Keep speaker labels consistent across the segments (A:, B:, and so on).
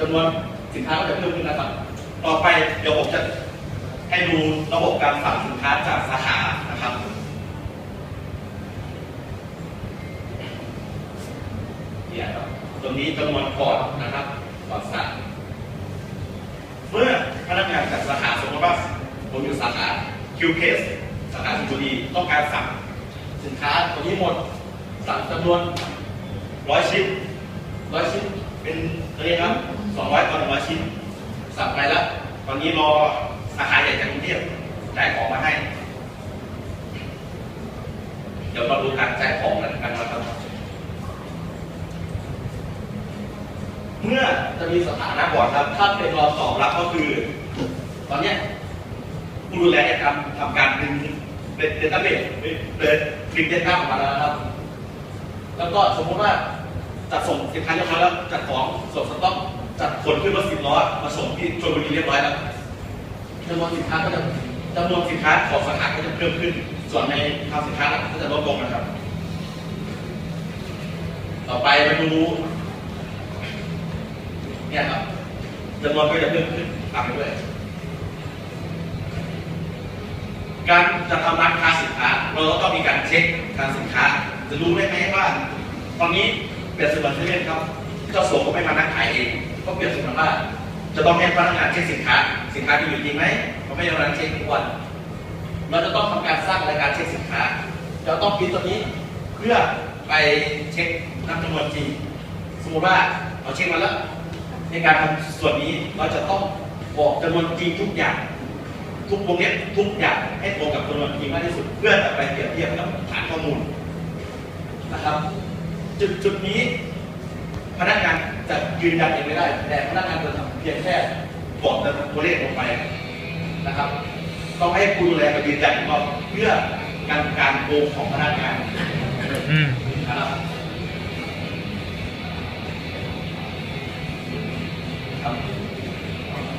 A: จำนวนสินค้าก็จะเพิ่มขึ้นนะครับ ต่อไปเดี๋ยวผมจะให้ดูระบบการสั่งสินค้าจากสาขานะครับเนี่ยครับตรงนี้จำนวนพอร์ตนะครับพอร์ตสั่งเมื่อพนักงานจากสาขาสมมติว่าผมอยู่สาขา Q Case สาขาสิงห์บุรีต้องการสั่งสินค้าตัวนี้หมดสั่งจำนวนร้อยชิ้นร้อยชิ้นเป็นตัวนี้ครับ สองร้อยต่อหนึ่งร้อยชิ้น สั่งไปแล้ว ตอนนี้รอสาขาใหญ่จากกรุงเทพจ่ายของมาให้ เดี๋ยวเราดูการจ่ายของกันนะครับ เมื่อจะมีสถานะก่อนครับ ถ้าเป็นรอตอบรับก็คือ ตอนเนี้ยผู้ดูแลจะทำทำการดึงเป็นเดต้าเบสเป็นดึงเดต้าออกมาแล้วนะครับ แล้วก็สมมติว่าจัดส่งสินค้าเยบร้อยแล้วจัดของส่งสต็อก จัดขนขึ้นรถสิบล้อมาส่งที่ชลบุรีเรียบร้อยแล้วจำนวนสินค้าก็จะจำนวนสินค้าของสาขาก็จะเพิ่มขึ้น ส่วนในทางสินค้าก็จะลดลงนะครับ ต่อไปมาดูเนี่ยครับจำนวนก็จะเพิ่มขึ้นตามไปด้วย การจะทำร้านค้าสินค้า เราก็ต้องมีการเช็คทางสินค้า จะรู้ได้ไหมว่า ตอนนี้เปลี่ยนสินค้าเซเว่นครับเจ้าสัวก็ไม่มานั่งขายเอง ก็เปลี่ยนสินค้าว่า จะต้องให้พนักงานเช็คสินค้า สินค้าที่อยู่จริงไหมเขาไม่ได้มานั่งเช็คทุกวัน เราจะต้องทำการสร้างรายการเช็คสินค้าเราต้องพิมพ์ตัวนี้เพื่อไปเช็คนับจำนวนจริง สมมติว่าเราเช็คมาแล้ว ในการทำส่วนนี้เราจะต้องบอกจำนวนจริงทุกอย่าง ทุกวงเล็บทุกอย่างให้ตรงกับจำนวนจริงมากที่สุด เพื่อจะไปเปรียบเทียบกับฐานข้อมูลนะครับ จุดจุดนี้ พนักงานจะยืนยันเองไม่ได้ แต่พนักงานจะทำเพียงแค่บอกตัวเลขลงไปนะครับต้องให้ผู้ดูแลมายืนยันกรเพื่อการการโกงของพนักงานนะครับ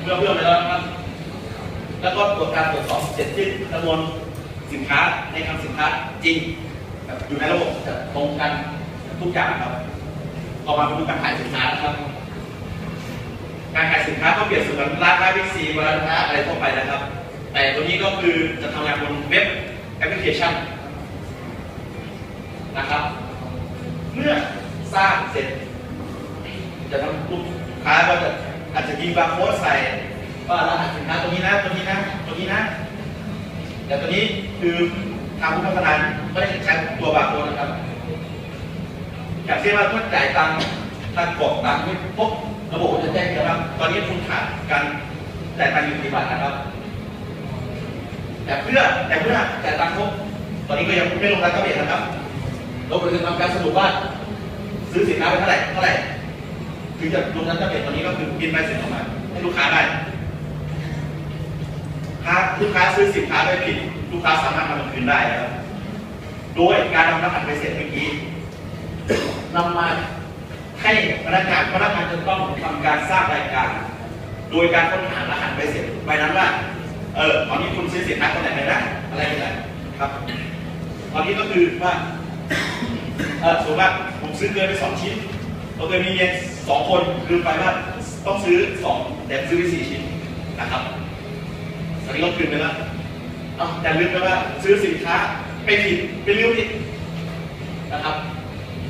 A: เพื่อเพื่อไปแล้วครับแล้วก็ตรวจการตรวจสอบเสร็จสิ้นจำนวนสินค้าในคำสินค้าจริงอยู่ในระบบตรงกันทุกอย่างครับ ออกมาเป็นการขายสินค้านะครับ การขายสินค้าก็เปรียบเสมือนร้านค้าบิ๊กซีร้านค้าอะไรทั่วไปนะครับ แต่ตัวนี้ก็คือจะทำงานบนเว็บแอปพลิเคชันนะครับ เมื่อสร้างเสร็จ จะทำลูกค้าก็จะอาจจะยิงบาร์โค้ดใส่ว่ารหัสสินค้าตัวนี้นะตัวนี้นะตัวนี้นะแต่ตัวนี้คือทางผู้พัฒนาไม่ได้ใช้ตัวบาร์โค้ดนะครับ อย่างเช่นว่าเมื่อจ่ายตังค์ถ้ากรอกตังค์ไม่พบระบบจะแจ้งนะครับ ตอนนี้คุณขาดการจ่ายตังค์อยู่กี่บาทนะครับ แต่เพื่อแต่เพื่อจ่ายตังค์ครบตอนนี้ก็ยังไม่ลงรายละเอียดนะครับเราไปทำการสรุปว่าซื้อสินค้าไปเท่าไหร่เท่าไหร่ถึงจะลงนั้นจะเป็นตอนนี้ก็คือบินใบเสร็จออกมาให้ลูกค้าได้ถ้าลูกค้าซื้อสินค้าไปผิดลูกค้าสามารถนำมาคืนได้นะครับโดยการนำรหัสไปเสร็จเมื่อกี้ นำมาให้พนักงานพนักงานจะต้องทำการสร้างรายการ โดยการค้นหารหัสไปเสร็จใบนั้นว่า เออตอนนี้คุณซื้อสินค้าคนไหนไปนะอะไรไปนะครับ ตอนนี้ก็คือว่าเออสมมติว่าผมซื้อเกินไปสองชิ้นเราเคยมีเงินสองคนลืมไปว่าต้องซื้อสองแต่ซื้อไปสี่ชิ้นนะครับตอนนี้ก็คืนไปแล้วอ้าแต่ลืมไปว่าซื้อสินค้าไปผิดไปลืมผิดนะครับ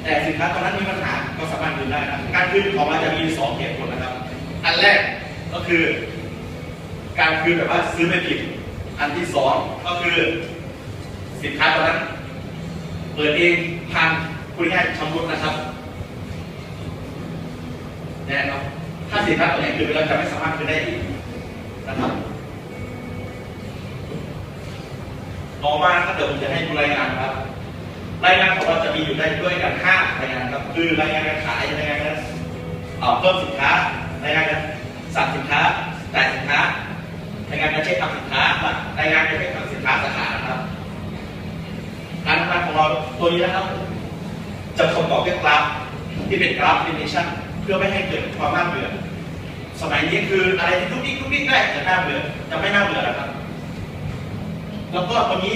A: แต่สินค้าตอนนั้นมีปัญหาก็สามารถคืนได้นะการคืนของมันจะมีสองเหตุผลนะครับ อันแรกก็คือ การคืนแบบว่าซื้อไม่ผิด อันที่สองก็คือ สินค้าตอนนั้นเปิดเองพังคุยง่ายชำรุดนะครับแน่นอนถ้าสินค้าตัวไหนคือไปแล้วจะไม่สามารถคืนได้อีกนะครับต่อมาถ้าเดี๋ยวผมจะให้ดูรายงานครับ รายงานของเราจะมีอยู่ได้ด้วยกันห้ารายงานครับคือรายงานการขายรายงานการเอ่อเพิ่มสินค้ารายงานการสั่งสินค้าจ่ายสินค้ารายงานการเช็คทำสินค้ารายงานการเช็คทำสินค้าสาขาครับการทำงานของเราตัวนี้นะครับ จะประกอบด้วยกราฟที่เป็นกราฟแอนิเมชันเพื่อไม่ให้เกิดความน่าเบื่อสมัยนี้คืออะไรที่ทุกทิกทุกทิกได้จะน่าเบื่อจะไม่น่าเบื่อนะครับ แล้วก็ตัวนี้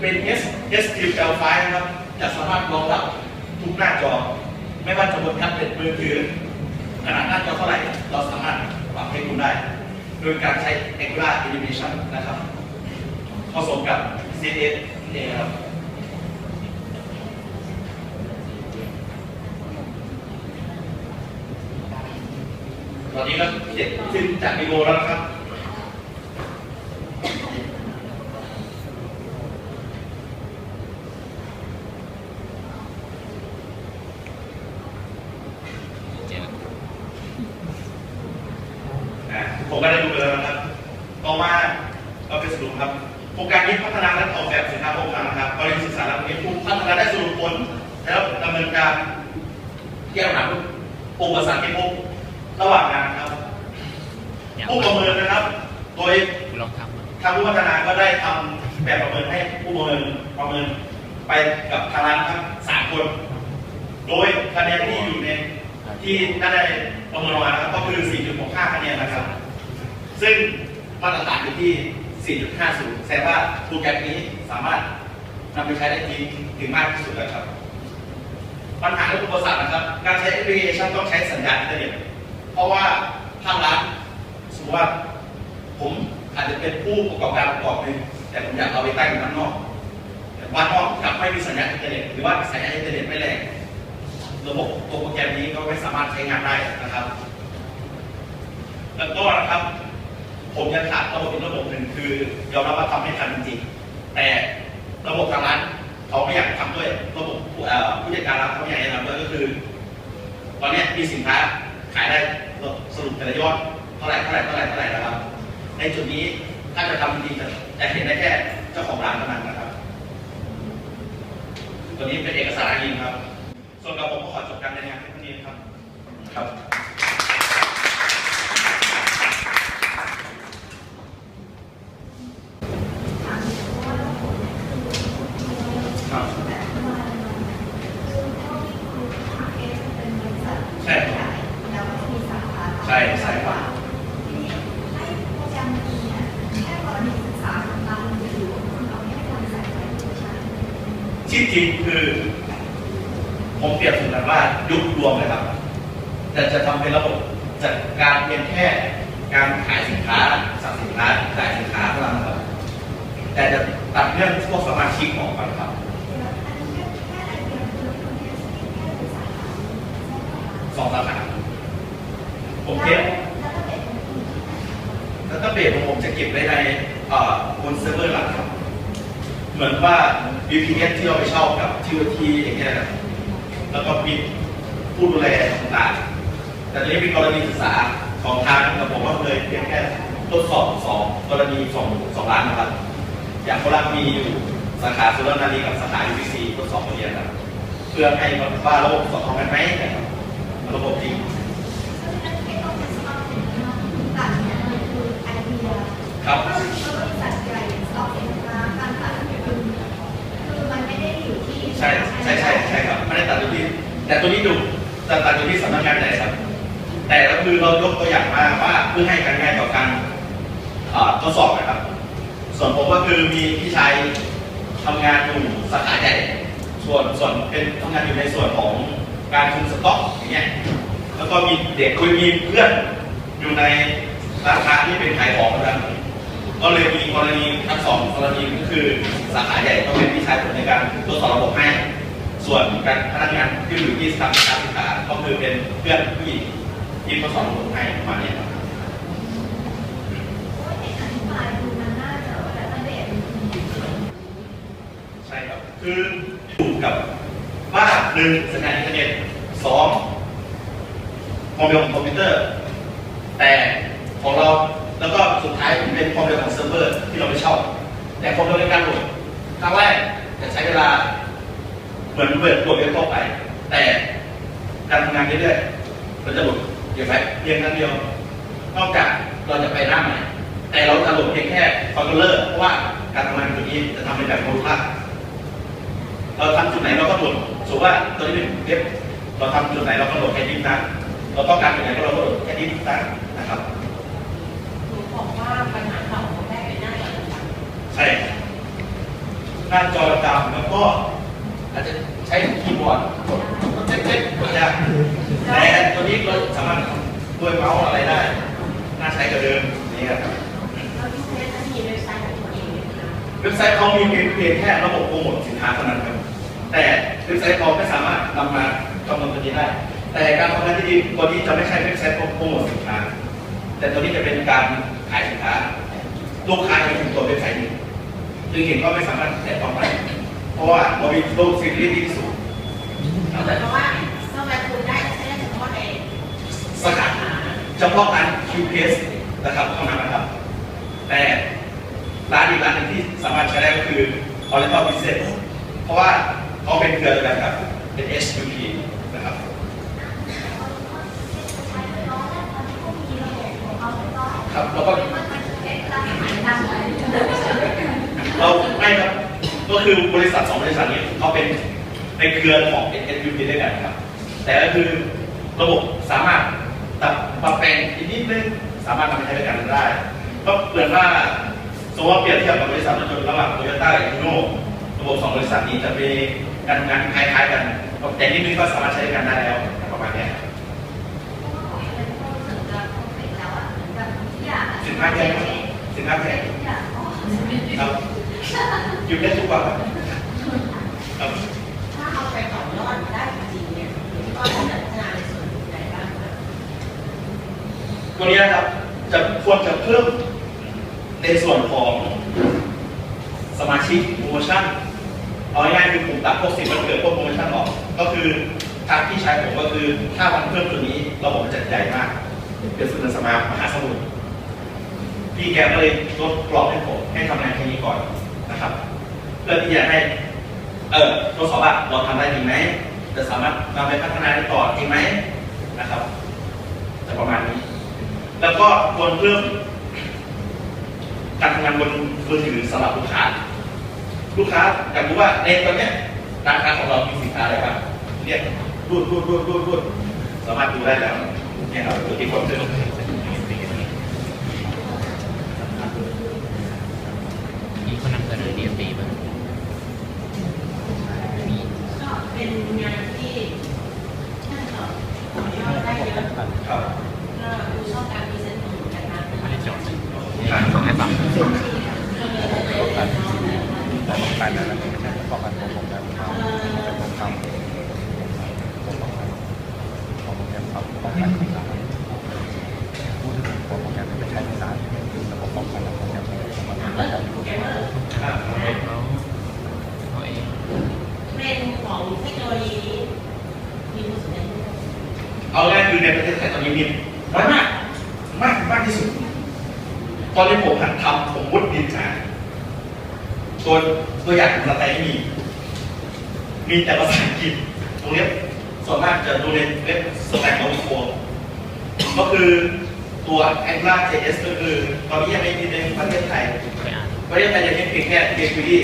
A: เป็น S SQL ไฟล์นะครับ จะสามารถรองรับทุกหน้าจอ ไม่ว่าจะบนแท็บเล็ตมือถือขนาดหน้าจอเท่าไหร่ เราสามารถปรับให้คมได้ โดยการใช้ Angular Animation นะครับผสมกับ CSS นี่เองครับตอนนี้ก็เสร็จขึ้นจากวีโอแล้วนะครับ
B: เจ็ด
A: อ่าผมก็ได้ดูไปแล้วนะครับ ต่อมาเราเป็นสรุปครับ โครงการนี้พัฒนาและออกแบบสินค้าโครงการนะครับกรณีศึกษาและนี้ผู้พัฒนาได้สรุปผลแล้วดำเนินการแก้ปัญหาอุปสรรคที่พบระหว่างงานนะครับ ผู้ประเมินนะครับ โดย
B: คุณลองทำมา
A: ทางผู้พัฒนาก็ได้ทำแบบประเมินให้ผู้ประเมินประเมินไปกับทางร้านทั้งสามคน โดยคะแนนที่อยู่ในที่ได้ประเมินออกมานะครับก็คือ 4.65 คะแนนนะครับ ซึ่งมาตรฐานอยู่ที่ 4.50 แสดงว่าโปรแกรมนี้สามารถนำไปใช้ได้จริงถึงมากที่สุดแล้วครับ ปัญหาและอุปสรรคนะครับ การใช้แอปพลิเคชันต้องใช้สัญญาณอินเทอร์เน็ตเพราะว่าทางร้านสมมติว่าผมอาจจะเป็นผู้ประกอบการประกอบหนึ่งแต่ผมอยากเอาไปตั้งอยู่ด้านนอกแต่บ้านนอกกลับไม่มีสัญญาณอินเทอร์เน็ตหรือว่าสัญญาณอินเทอร์เน็ตไม่แรง ระบบตัวโปรแกรมนี้ก็ไม่สามารถใช้งานได้นะครับ แล้วก็นะครับ ผมยังขาดระบบอีกระบบหนึ่งคือยอมรับว่าทำให้ทันจริงแต่ระบบทางร้านเขาไม่อยากทำด้วยระบบผู้จัดการร้านเขาไม่อยากให้ทำด้วยก็คือ ตอนนี้มีสินค้าขายได้สรุปแต่ละยอดเท่าไหร่เท่าไหร่เท่าไหร่เท่าไหร่นะครับ ในจุดนี้ถ้าจะทำจริงจะเห็นได้แค่เจ้าของร้านเท่านั้นนะครับ ตัวนี้เป็นเอกสารอ้างอิงครับ ส่วนกับผมก็ขอจบการรายงานแค่นี้ครับครับ ใช่ครับใช่ใช่ครับ ที่จริงคือ ผมเปรียบเสมือนว่ายุครวมเลยครับ แต่จะทำเป็นระบบจัดการเพียงแค่การขาย สินค้าสั่งสินค้าขายสินค้าเท่านั้นครับแต่จะตัดเรื่องพวกสมาชิกออกก่อนครับสองสาขาผมเก็บแล้วก็เบสของผมจะเก็บไว้ในออบนเซิร์ฟเวอร์หลักครับ เหมือนว่า VPN ที่เราไปเช่ากับ TOT อย่างเงี้ยครับแล้วก็มีผู้ดูแลต่างๆแต่นี้เป็นกรณีศึกษาของทางกับผมก็เลยเพียงแค่ ทดสอบสองกรณีสองสองล้านนะครับ อย่างโคราชมีอยู่สาขาสุรนารีกับสาขา UBC ทดสอบเรียนครับเพื่อให้ว่าระบบสอบทองกันไหมนะครับระบบจริงครับใช่ใช่ใช่ใช่ครับไม่ได้ตัดตัวที่ แต่ตัวนี้ดูแต่ตัดตัวที่สำนักงานใหญ่ครับ แต่ก็คือเรายกตัวอย่างมาว่าเพื่อให้การง่ายต่อการเอ่อ ทดสอบนะครับ ส่วนผมก็คือมีพี่ชายทำงานอยู่สาขาใหญ่ ส่วนส่วนเป็นทำงานอยู่ในส่วนของการคุมสต็อกอย่างเงี้ย แล้วก็มีเด็กคุยมีเพื่อนอยู่ในร้านค้าที่เป็นขายของกันก็เลยมีกรณีทั้งสองกรณีก็คือสาขาใหญ่ก็เป็นพี่ชายผมในการตรวจสอบระบบให้ ส่วนการพนักงานที่อยู่ที่สาขาศึกษาก็คือเป็นเพื่อนผู้หญิงที่ทดสอบระบบให้ประมาณนี้ครับใช่ คืออยู่กับว่าหนึ่งสัญญาณอินเทอร์เน็ตสองความเร็วของคอมพิวเตอร์ แต่ของเราแล้วก็สุดท้ายเป็นความเร็วของเซิร์ฟเวอร์ที่เราไม่ชอบ แต่ความเร็วในการโหลดครั้งแรกจะใช้เวลาเหมือนเปิดโหลดเว็บทั่วไป แต่การทำงานเรื่อยๆเราจะหลดเพียงแค่เพียงครั้งเดียวนอกจากเราจะไปหน้าใหม่แต่เราจะหลดเพียงแค่คอนโทรลเลอร์เพราะว่าการทำงานตัวนี้จะทำเป็นแบบโมดูล่า เราทำจุดไหนเราก็โหลดสมมติว่าตัวนี้เป็นเว็บเราทำจุดไหนเราก็โหลดแค่ดิฟนั้นเราต้องการจุดไหนก็เราก็โหลดแค่ดิฟนั้นนะครับ
C: บอกว่าปัญหาเก่าของแม่เป็นหน้าอย่างไร
A: ใช่หน้าจอดำแล้วก็อาจจะใช้คีย์บอร์ดกดเล็กๆก็ยากแต่ตัวนี้เราสามารถทำด้วยเมาส์อะไรได้น่าใช้กว่าเดิม
C: แนี่
A: นะครับ
C: แล้วที่เพจจะมีเว็บไซต์ของตัวเองไหมคะ
A: เว็บไซต์เขามีเพียงแค่ระบบโปรโมทสินค้าเท่านั้นครับ แต่เว็บไซต์เขาไม่สามารถนำมาคำนวณตัวนี้ได้ แต่การทำงานที่ดีตัวนี้จะไม่ใช่เว็บไซต์โปรโมทสินค้า แต่ตัวนี้จะเป็นการขายสินค้า ลูกค้าจะถึงตัวเว็บไซต์นี้จึงเห็นก็ไม่สามารถแตะต้องได้เพราะว่าเรามีโลกซีรีส์ที่สูง
C: เพราะว่าสมัยคุณได้แค่เฉพาะใน
A: สาขาเฉพาะการ QPS นะครับเท่านั้นนะครับ แต่ร้านอีกร้านหนึงที่สามารถใช้ได้ก็คือ Oriental Business เพราะว่า เขาเป็นเครือเดียวกันกับเป็น SUP นะครับครับแล้วก็เราไม่ครับก็คือบริษัทสองบริษัทนี้เขาเป็นในเครือของ SUP ด้วยกันครับ แต่ก็คือระบบสามารถตัดปรับแปลงอีกนิดนึงสามารถนำไปใช้ด้วยกันได้ ก็เหมือนว่าสมมติว่าเปรียบเทียบกับบริษัทรถยนต์ระหว่างโตโยต้ากับฮีโน่ระบบสองบริษัทนี้จะมี การทำงานคล้ายๆกันแต่นิดนึงก็สามารถใช้ด้วยกันได้แล้วประมาณเนี้ยสินค้าแพงไหมสินค้าแพงครับอยู่ได้ทุกวันครับครับ
C: ถ้าเอาไปต่อยอดได้จริงๆเนี่ยก็ต้องพัฒนาในส่วนไหนบ้างคะ
A: ตัวนี้นะครับจะควรจะเพิ่มในส่วนของสมาชิกโปรโมชั่น เอาง่ายๆคือผมตัดพวกสิบวันเกิดพวกโปรโมชั่นออกก็คือทางที่ใช้ผมก็คือถ้ามันเพิ่มตัวนี้ระบบมันจะใหญ่มาก เป็นสุดสมามหาสมุทรพี่แกก็เลยลดกรอบให้ผมให้ทำงานแค่นี้ก่อนนะครับ เพื่อที่จะให้เออทดสอบว่าเราทำได้จริงไหมจะสามารถนำไปพัฒนาได้ต่อจริงไหมนะครับจะประมาณนี้ แล้วก็ควรเพิ่มการทำงานบนมือถือสำหรับลูกค้า ลูกค้าอยากรู้ว่าในตอนเนี้ยร้านค้าของเรามีสินค้าอะไรบ้างเรียกรูดรูดรูดรูดรูดสามารถดูได้แล้วเนี่ยครับตัวที่ผมเจอ
B: นี่เขานำเสนอ DMD มามี
C: ก็เป็นงานที่น่าจะต่อยอดได้เยอะ
A: ครับ
C: ก็ดูชอบการพรีเซนต์ของกันนะ
B: ไม่ได้จดส่งให้ฟัง
D: ป้องกันนะไม่ใช่ป้องกันผมผมจะทำผมทำผมป้องกันผมผมจะทำป้องกันที่ร้านพูดถึงผมป้องกันไม่ใช่ที่ร้านแต่ผมป้องกันแล้วผมจะผมมาทำได้ครับ
A: ครับ
B: เขาเขาเอง
C: เทรนด์ของเทคโนโลยีนี้มีผู้สนใจด้วย
A: เอาง่าย คือในประเทศไทยตอนนี้มีน้อยมาก มากมากที่สุด ตอนที่ผมหัดทำผมมุดดินมาตัวตัวอย่างของสไตล์ไม่มี มีแต่ภาษาอังกฤษตรงนี้ส่วนมากจะดูในเว็บสแต็กของวิโคก็คือตัว Angular JS ก็คือตอนนี้ยังไม่มีในประเทศไทยประเทศไทยยังมีเพียงแค่ jQuery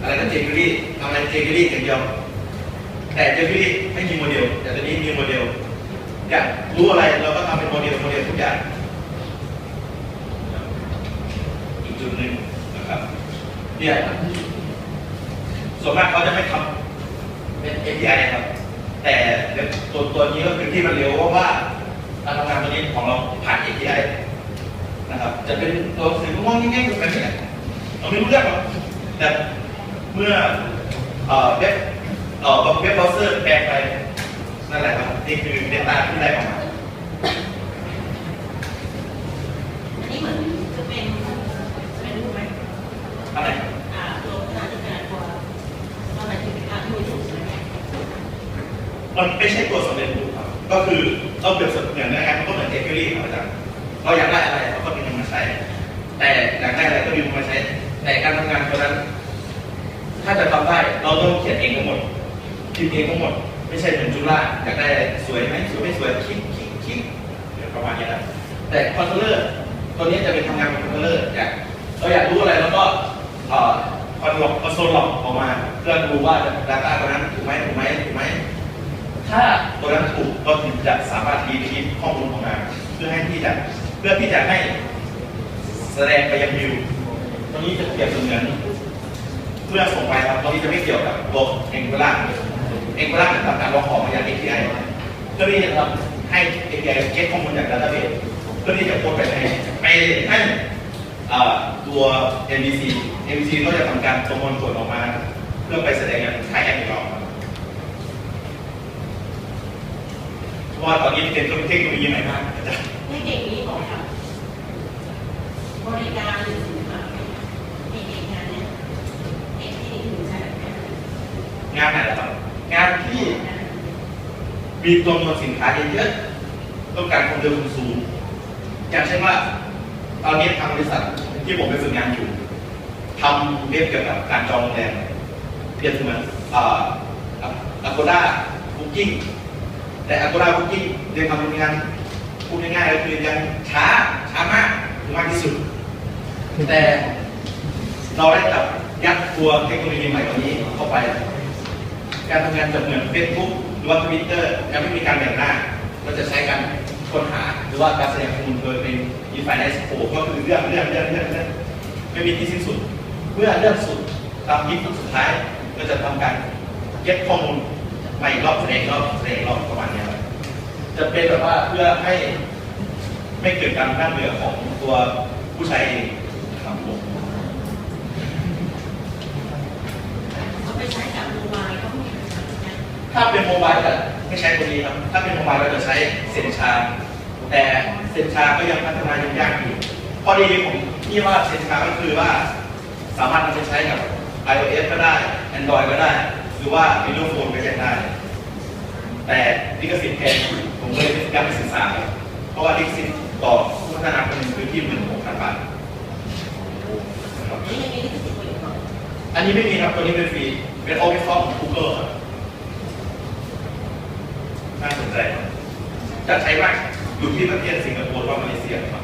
A: อะไรก็ jQuery ทำอะไร jQuery อย่างเดียว แต่ jQuery ไม่มีโมเดล แต่ตอนนี้มีโมเดล อยากรู้อะไรเราก็ทำเป็นโมเดลโมเดลทุกอย่างอีกจุดหนึ่งนะครับเนี่ยส่วนมากเขาจะไม่ทำเป็น API ครับ แต่ตัวตัวนี้ก็คือที่มันเร็วเพราะว่าการทำงานตัวนี้ของเราผ่าน API นะครับ จะเป็นตัวสื่อมองง่ายๆแบบนี้เราไม่รู้เรื่องหรอกแต่เมื่อเว็บเอ่อเว็บเบราว์เซอร์แปลงไป นั่นแหละครับนี่คือ Data ที่ได้ออกมา
C: อันนี้เหมือนจะเป็นเป็นรูปไหม
A: อะไร
C: อ่าตัวขนาดที่เป็นตัวตัวไหนที่เป็นการดูถูกใช่ไหม
A: มันไม่ใช่ตัวสำเร็จรูปครับ ก็คือเราเปรียบเสมือนนะครับมันก็เหมือนเทคโนโลยีครับอาจารย์เราอยากได้อะไรเราก็มีมันมาใช้ แต่อยากได้อะไรก็มีมันมาใช้ แต่การทำงานตัวนั้น ถ้าจะทำได้เราต้องเขียนเองทั้งหมดคิดเองทั้งหมด ไม่ใช่เหมือนจุฬาอยากได้สวยไหมสวยไม่สวยคลิกคลิกคลิกเดี๋ยวประมาณนี้นะแต่คอนโทรลเลอร์ตัวนี้จะเป็นทำงานเป็นคอนโทรลเลอร์อยากเราอยากรู้อะไรแล้วก็คอนโทรลคอนโซลล็อกออกมา เพื่อดูว่า Data ตัวนั้นถูกไหมถูกไหมถูกไหมถ้าตัวนั้นถูกเราถึงจะสามารถรีทีสข้อมูลออกมาเพื่อให้ที่จะเพื่อที่จะให้แสดงไปยังวิวตรงนี้จะเปรียบเสมือนเมื่อส่งไปครับตรงนี้จะไม่เกี่ยวกับตัวเองเวลา เองเวลาเป็นการรอขอมาจาก API เพื่อที่จะทำให้ API เก็บข้อมูลจาก database เพื่อที่จะโพสไปในไปให้ตัว MBC MBC ก็จะทำการประมวลผลออกมา เพื่อไปแสดงงานท้ายแอปอีกรอบครับเพราะว่าตอนนี้เป็นเทคโนโลยีใหม่มากอาจารย์
C: ให้เด็กนี้บอกกับบริการหรือสินค้าเด็กๆงานเนี่ยเด็กที่ถึงใช้แบบนี้
A: งานไหนล่ะครับ งานที่มีจำนวนสินค้าเยอะๆต้องการความเร็วสูงอย่างเช่นว่าตอนนี้ทางบริษัทที่ผมไปฝึกงานอยู่ทำเรื่องเกี่ยวกับการจองโรงแรมเปรียบเสมือนอ่าอาโกด้าบุ๊กิ้งแต่อาโกด้าบุ๊กิ้งเรียนทำงานพูดง่ายๆก็คือยังช้าช้ามากถึงมากที่สุด แต่เราได้จับยัดตัวเทคโนโลยีใหม่ตัวนี้เข้าไป การทำงานจะเหมือนเฟซบุ๊กหรือว่าทวิตเตอร์ยังไม่มีการแบ่งหน้าเราจะใช้การค้นหาหรือว่าการแสดงข้อมูลโดยเป็น Infinite Scope ก็คือเรื่องเรื่องเรื่องเรื่องเรื่องไม่มีที่สิ้นสุด เมื่อเรื่องสุดตามยิปสุดท้ายก็จะทำการเก็บข้อมูลใหม่รอบแสดงอีกรอบแสดงอีกรอบประมาณนี้จะเป็นแบบว่าเพื่อให้ไม่เกิดการนั่งเรือของตัวผู้ใช้เองครับผม
C: เอาไปใช้กับโมบายก็มีปัญหานะ
A: ถ้าเป็นโมบายจะไม่ใช้ตัวนี้ครับ ถ้าเป็นโมบายเราจะใช้เซนชา แต่เซนชาก็ยังพัฒนายังยากอยู่ข้อดีของที่ว่าเซนชาก็คือว่า สามารถนำไปใช้กับ iOS ก็ได้ Android ก็ได้ หรือว่า Windows Phone ก็ยังได้ แต่ลิขสิทธิ์แพงผมเลยยังไม่ศึกษาครับเพราะว่าลิขสิทธิ์ต่อผู้พัฒนาคนหนึ่งคือที่หมื่นหกพันบาทนะครับ
C: นี่ยังมีที่ติดอยู่ก่อน
A: อันนี้ไม่มีครับ ตัวนี้เป็นฟรี เป็น Open Source ของ Google ครับ น่าสนใจจะใช้มาอยู่ที่ประเทศสิงคโปร์ว่ามาเลเซียครับ